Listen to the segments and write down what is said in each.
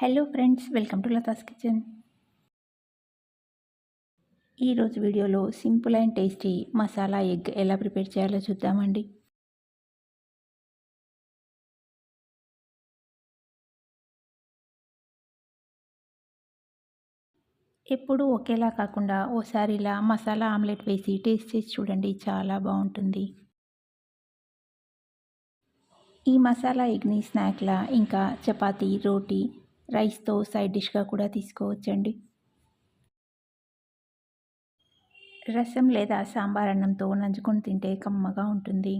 Hello friends welcome to Latha's kitchen ఈరోజు వీడియోలో simple and tasty masala egg ఎలా prepare చేయాలో చూద్దామండి. ఎప్పుడూ ఒకేలా కాకుండా ఓసారి ఇలా మసాలా ఆమ్లెట్ వేసి టేస్ట్ చేసి చూడండి చాలా బాగుంటుంది. ఈ మసాలా ఎగ్ని స్నాక్లా ఇంకా చపాతీ రోటీ రైస్తో సైడ్ డిష్గా కూడా తీసుకోవచ్చండి. రసం లేదా సాంబార్ అన్నంతో నంచుకొని తింటే కమ్మగా ఉంటుంది.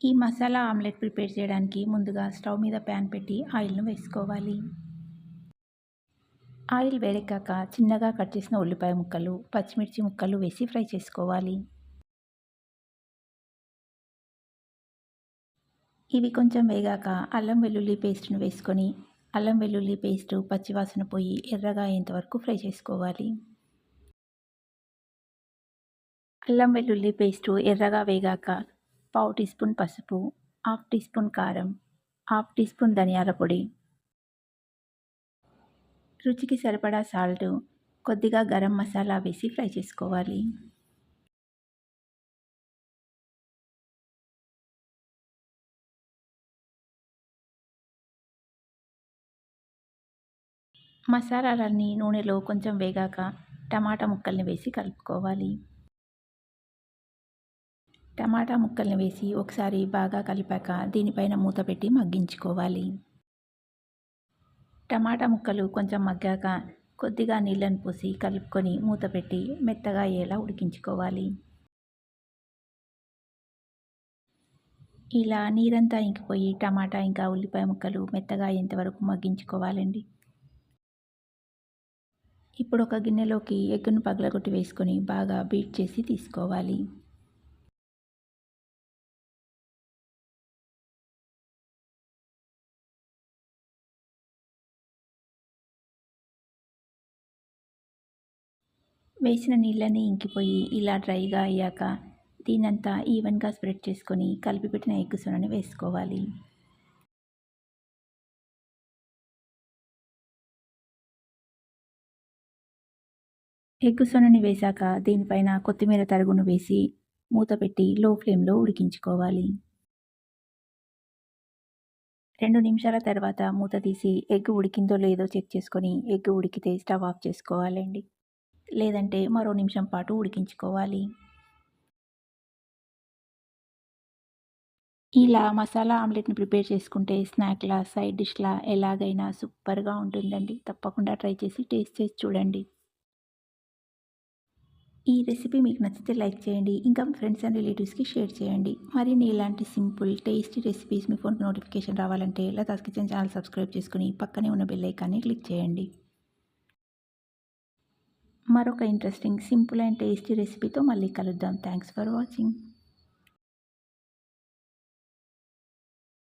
ఈ మసాలా ఆమ్లెట్ ప్రిపేర్ చేయడానికి ముందుగా స్టవ్ మీద ప్యాన్ పెట్టి ఆయిల్ను వేసుకోవాలి. ఆయిల్ వేడెక్కాక చిన్నగా కట్ చేసిన ఉల్లిపాయ ముక్కలు పచ్చిమిర్చి ముక్కలు వేసి ఫ్రై చేసుకోవాలి. ఇవి కొంచెం వేగాక అల్లం వెల్లుల్లి పేస్ట్ను వేసుకొని అల్లం వెల్లుల్లి పేస్టు పచ్చివాసన పోయి ఎర్రగా అయ్యేంతవరకు ఫ్రై చేసుకోవాలి. అల్లం వెల్లుల్లి పేస్టు ఎర్రగా వేగాక పావు టీ స్పూన్ పసుపు హాఫ్ టీ స్పూన్ కారం హాఫ్ టీ స్పూన్ ధనియాల పొడి. రుచికి సరిపడా సాల్ట్ కొద్దిగా గరం మసాలా వేసి ఫ్రై చేసుకోవాలి. మసాలాలన్నీ నూనెలో కొంచెం వేగాక టమాటా ముక్కల్ని వేసి కలుపుకోవాలి. టమాటా ముక్కల్ని వేసి ఒకసారి బాగా కలిపాక దీనిపైన మూత పెట్టి మగ్గించుకోవాలి. టమాటా ముక్కలు కొంచెం మగ్గాక కొద్దిగా నీళ్ళని పోసి కలుపుకొని మూత పెట్టి మెత్తగా అయ్యేలా ఉడికించుకోవాలి. ఇలా నీరంతా ఇంకిపోయి టమాటా ఇంకా ఉల్లిపాయ ముక్కలు మెత్తగా ఎంతవరకు మగ్గించుకోవాలండి. ఇప్పుడు ఒక గిన్నెలోకి ఎగ్గును పగలగొట్టి వేసుకొని బాగా బీట్ చేసి తీసుకోవాలి. వేసిన నీళ్ళని ఇంకిపోయి ఇలా డ్రైగా అయ్యాక దీనంతా ఈవెన్గా స్ప్రెడ్ చేసుకొని కలిపి పెట్టిన ఎగ్ సొనని వేసుకోవాలి. ఎగ్ సొనని వేశాక దీనిపైన కొత్తిమీర తరుగును వేసి మూత పెట్టి లో ఫ్లేమ్లో ఉడికించుకోవాలి. రెండు నిమిషాల తర్వాత మూత తీసి ఎగ్ ఉడికిందో లేదో చెక్ చేసుకొని ఎగ్ ఉడికితే స్టవ్ ఆఫ్ చేసుకోవాలండి. లేదంటే మరో నిమిషం పాటు ఉడికించుకోవాలి. ఇలా మసాలా ఆమ్లెట్ని ప్రిపేర్ చేసుకుంటే స్నాక్లా సైడ్ డిష్లా ఎలాగైనా సూపర్గా ఉంటుందండి. తప్పకుండా ట్రై చేసి టేస్ట్ చేసి చూడండి. ఈ రెసిపీ మీకు నచ్చితే లైక్ చేయండి ఇంకా ఫ్రెండ్స్ అండ్ రిలేటివ్స్కి షేర్ చేయండి. మరిన్ని ఇలాంటి సింపుల్ టేస్టీ రెసిపీస్ మీ ఫోన్కి నోటిఫికేషన్ రావాలంటే లతాస్ కిచెన్ ఛానల్ సబ్స్క్రైబ్ చేసుకుని పక్కనే ఉన్న బెల్ ఐకాన్ని క్లిక్ చేయండి. మరొక ఇంట్రెస్టింగ్ సింపుల్ అండ్ టేస్టీ రెసిపీతో మళ్ళీ కలుద్దాం. Thanks for watching.